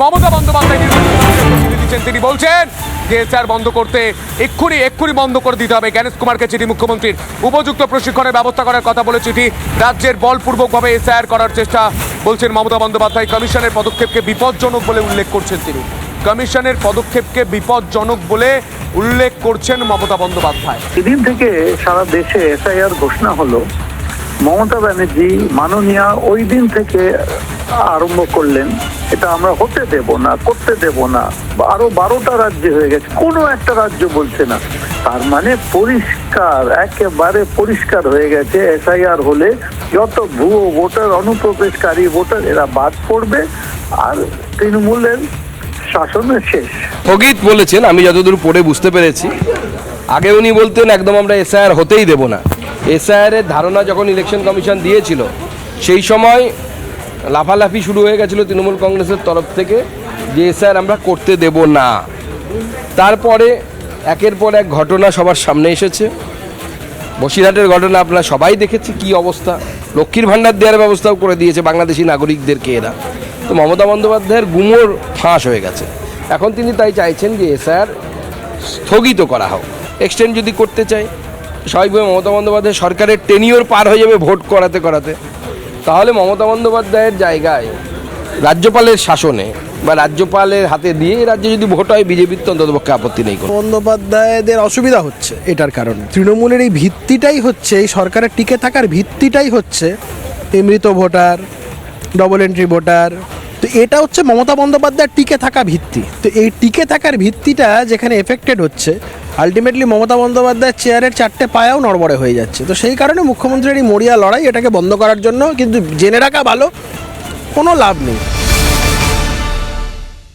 মমতা বন্দ্যোপাধ্যায় দিচ্ছেন। তিনি বলছেন যে বন্ধ করতে এক্ষুনি এক্ষুনি বন্ধ করে দিতে হবে। জ্ঞানেশ কুমারকে চিঠি মুখ্যমন্ত্রীর উপযুক্ত প্রশিক্ষণের ব্যবস্থা করার কথা বলে চিঠি। রাজ্যের বলপূর্বকভাবে এসআইআর করার চেষ্টা বলছেন মমতা বন্দ্যোপাধ্যায়। কমিশনের পদক্ষেপকে বিপজ্জনক বলে উল্লেখ করছেন তিনি। কমিশনের পদক্ষেপকে বিপজ্জনক বলে উল্লেখ করছেন মমতা বন্দ্যোপাধ্যায়। সেদিন থেকে সারা দেশে এসআইআর ঘোষণা হলো মমতা ব্যানার্জি মাননীয়া ওই দিন থেকে আরম্ভ করলেন। এটা আমরা হতে দেব না, করতে দেব না। আরও বারোটা রাজ্যে হয়ে গেছে, কোনো একটা রাজ্য বলছে না। তার মানে পরিষ্কার, একেবারে পরিষ্কার হয়ে গেছে। এসআইআর হলে যত ভুয়ো ভোটার, অনুপ্রবেশকারী ভোটার, এরা বাদ পড়বে আর তৃণমূলের শাসনের শেষ। স্থগিত বলেছেন, আমি যতদূর পড়ে বুঝতে পেরেছি, আগে উনি বলতেন, একদম আমরা এসআইআর হতেই দেব না। এসআইআর এর ধারণা যখন ইলেকশন কমিশন দিয়েছিল, সেই সময় লাফালাফি শুরু হয়ে গেছিল তৃণমূল কংগ্রেসের তরফ থেকে যে এসআইআর আমরা করতে দেব না। তারপরে একের পর এক ঘটনা সবার সামনে এসেছে। বসিরহাটের ঘটনা আপনারা সবাই দেখেছে, কি অবস্থা? লক্ষ্মীর ভাণ্ডার দেওয়ার ব্যবস্থাও করে দিয়েছে বাংলাদেশি নাগরিকদেরকে এরা। তো মমতা বন্দ্যোপাধ্যায়ের গুমোর ফাঁস হয়ে গেছে। এখন তিনি তাই চাইছেন যে এসআর স্থগিত করা হোক। এক্সটেন্ড যদি করতে চাই স্বাভাবিকভাবে মমতা বন্দ্যোপাধ্যায় সরকারের টেনিওর পার হয়ে যাবে ভোট করাতে করাতে তাহলে মমতা বন্দ্যোপাধ্যায়ের জায়গায় রাজ্যপালের শাসনে বা রাজ্যপালের হাতে দিয়ে রাজ্যে যদি ভোট হয়, বিজেপির তো অন্ততপক্ষে আপত্তি নেই। বন্দ্যোপাধ্যায়দের অসুবিধা হচ্ছে এটার কারণে তৃণমূলের এই ভিত্তিটাই হচ্ছে, এই সরকারের টিকে থাকার ভিত্তিটাই হচ্ছে এই মৃত ভোটার ডবল এন্ট্রি ভোটার তো এটা হচ্ছে মমতা বন্দ্যোপাধ্যায়ের টিকে থাকা ভিত্তি। তো এই টিকে থাকার ভিত্তিটা যেখানে এফেক্টেড হচ্ছে আলটিমেটলি মমতা বন্দ্যোপাধ্যায়ের চেয়ারের চারটে পায়াও নড়বড়ে হয়ে যাচ্ছে। তো সেই কারণে মুখ্যমন্ত্রীর এই মরিয়া লড়াই এটাকে বন্ধ করার জন্য কিন্তু জেনে রাখা ভালো, কোনো লাভ নেই।